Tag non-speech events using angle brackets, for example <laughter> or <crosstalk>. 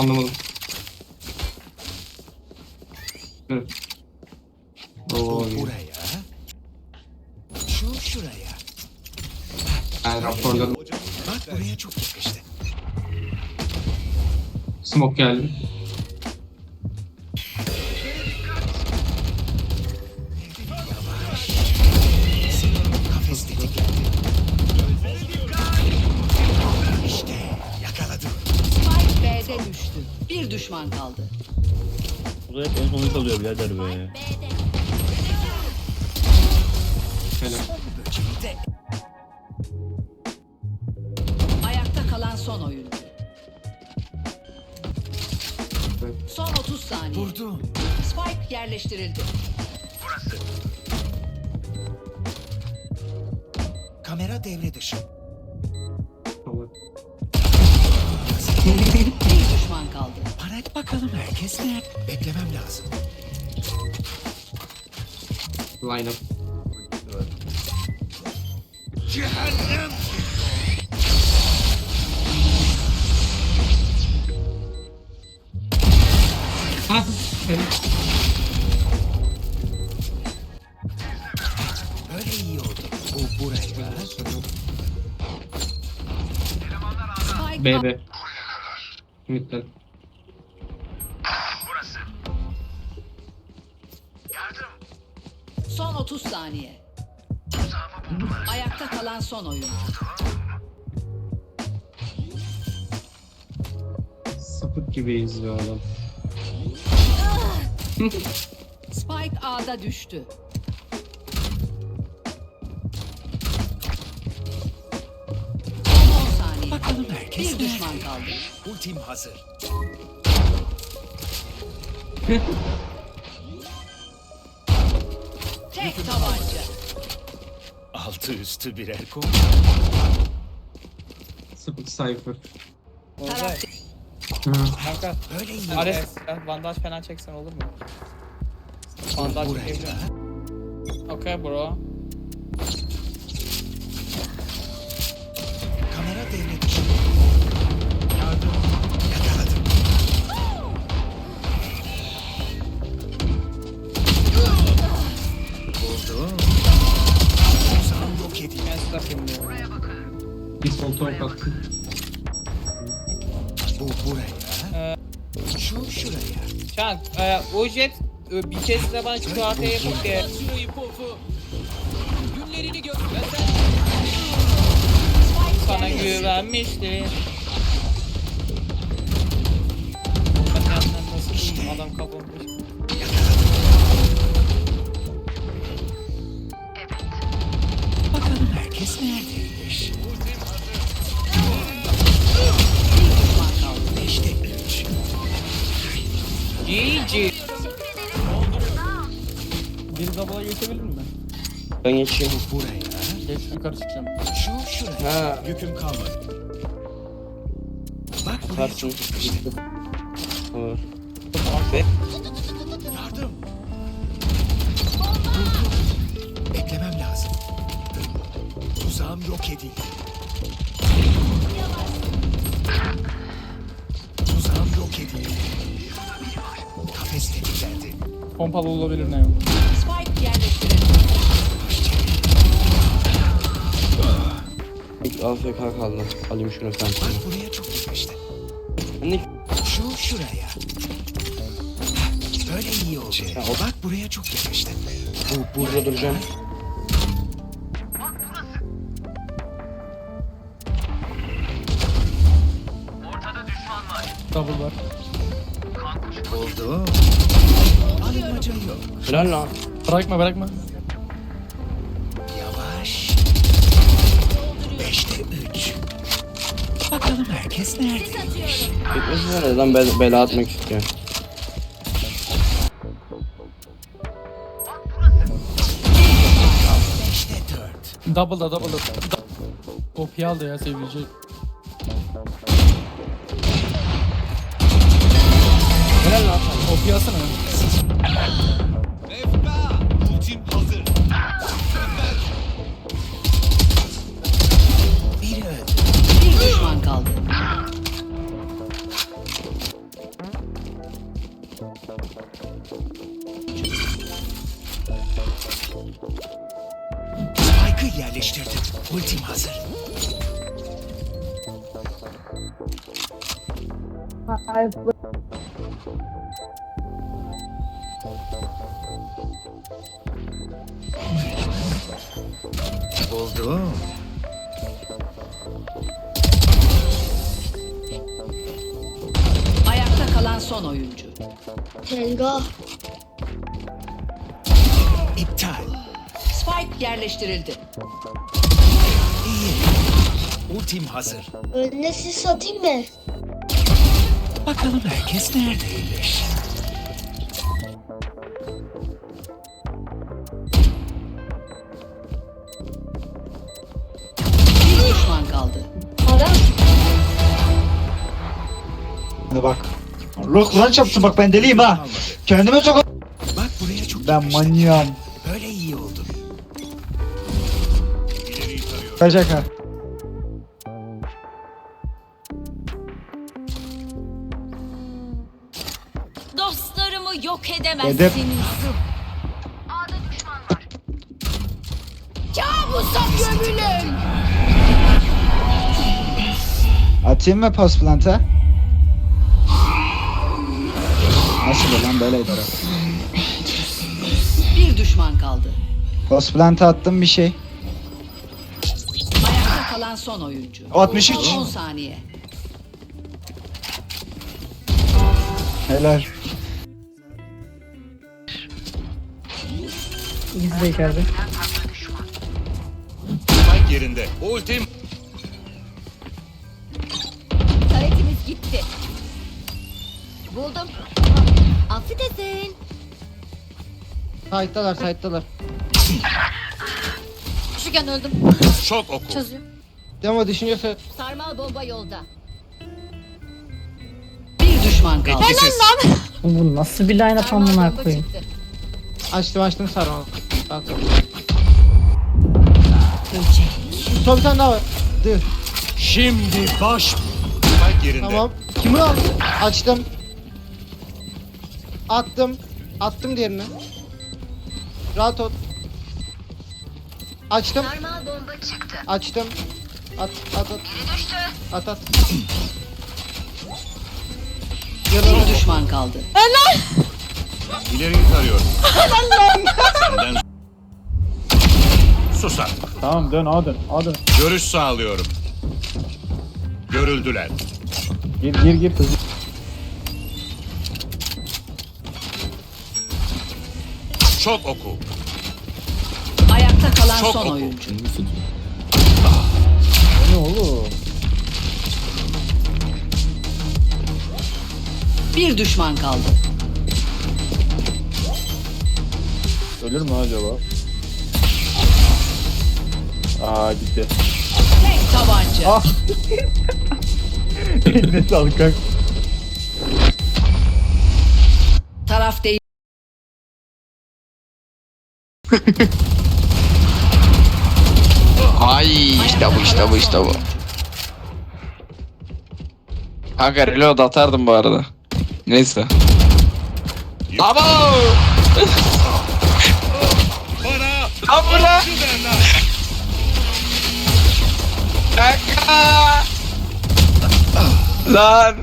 Anlamadım. Evet. İyi. Buraya. Şu şuraya. ben raporladım. Bak buraya çok yakıştı. Smoke geldi. Düşman kaldı. Bu da hep en sonu kalıyor birader be. Helal. Ayakta kalan son oyuncu. Son 30 saniye. vurdum. Spike yerleştirildi. Kamera devre dışı. Bakalım herkes ne? Beklemem lazım. Line up. Cehennem! Ha, helal. Böyle iyi oldu. Bu buraya. Spike B 30 saniye. Ayakta kalan son oyuncu. Sapık gibi izliyor adam. <laughs> Spike A'da düştü. Son 10 saniye. Bakalım herkes Bir düşman kaldı. Ultim hazır. <laughs> Tek tabanca. Altı üstü birer kum. Cypher. Taraf Hı. Kanka Böyle iyi Ares bandaj falan çeksen olur mu? Bandaj buraya. çekebilirim. Okay bro. Kamera dışı. Yardım. Yok edildi. Ben silah filmliyorum. Bir sol tork attım. Bu buraya. Şu şuraya. Can, e, o jet e, bir kez de bana çıktı arkaya yapıp diye. Sana güvenmişti. Ben yandan nasıl buldum adam kapanmış. GG. Bir double'a geçebilir mi? Ben geçeyim. Geç yukarı çıkacağım. Şu şuraya. Ha. Yüküm kalmadı. Bak buraya Karsın. çok yakıştı. Olur. Yardım. Buldum. Beklemem lazım. Tuzağım yok edildi. Tuzağım yok edildi. Pompalı olabilir ne yok. Spike yerleştirildi. İlk AFK kaldı. Alayım şunu sen. Bak buraya çok yakıştı. Ne? Şu şuraya. Böyle iyi oldu. Ya o- Bak buraya çok yakıştı. Bu Burada duracağım. Double var. Oldu. Alınmaca yok. Helal lan. Bırakma bırakma. Yavaş. Beşte üç. Bakalım herkes neredeymiş. Gitmesin neden bel bela atmak istiyor. Beşte dört. Double'da double'da. OP aldı ya sevgili. Helal lan. OP alsana. Biri öldü. Bir düşman kaldı. Spike'ı yerleştirdim. Ultim hazır. Buldum. Ayakta kalan son oyuncu. Helga. İptal. Spike yerleştirildi. İyi. Ultim hazır. Önüne sis atayım mı? Bakalım herkes neredeymiş. Bak. Allah Kur'an çarpsın bak ben deliyim ha. Kendime sok. Bak buraya çok Ben manyağım. Böyle iyi oldu. Kaçak ha. Dostlarımı yok Edep. edemezsiniz. Kabusa gömülün. Atayım mı post planta? Nasıl lan böyle eder. Bir düşman kaldı. Post planta attım bir şey. Ayakta kalan son oyuncu. 63. 10 saniye. Helal. Spike yerinde. Ultim. Taretimiz gitti. Buldum. Affedersin. Side'dalar side'dalar. Küçükken öldüm. Çok oku. Çözüyor. Demo düşünüyorsa Sarmal bomba yolda. Bir düşman kaldı. Etkisiz. Bu nasıl bir line up Sarmal amına bomba koyayım. çıktı. açtım açtım sarmal. Bak. Son bir tane daha var. Dur. Şimdi baş. Spike yerinde. Tamam. Kimi aldı? Açtım. Attım. Attım diğerini. Rahat ol. Açtım. Sarmal bomba çıktı. Açtım. At at at. At at. Bir düşman kaldı. İleriyi tarıyorum. Senden... Sus artık. Tamam dön A dön A dön. Görüş sağlıyorum. Görüldüler. Gir gir gir hızlı. Çok oku. Ayakta kalan Çok son oku. oyuncu. Ne oğlum? Bir düşman kaldı. Ölür mü acaba? Aa gitti. Tek tabanca. <laughs> Eline sağlık kanka. Taraf değil. <laughs> Ay işte bu işte bu işte bu. Kanka reload atardım bu arada. Neyse. Abo! Abla! Kanka! Lan!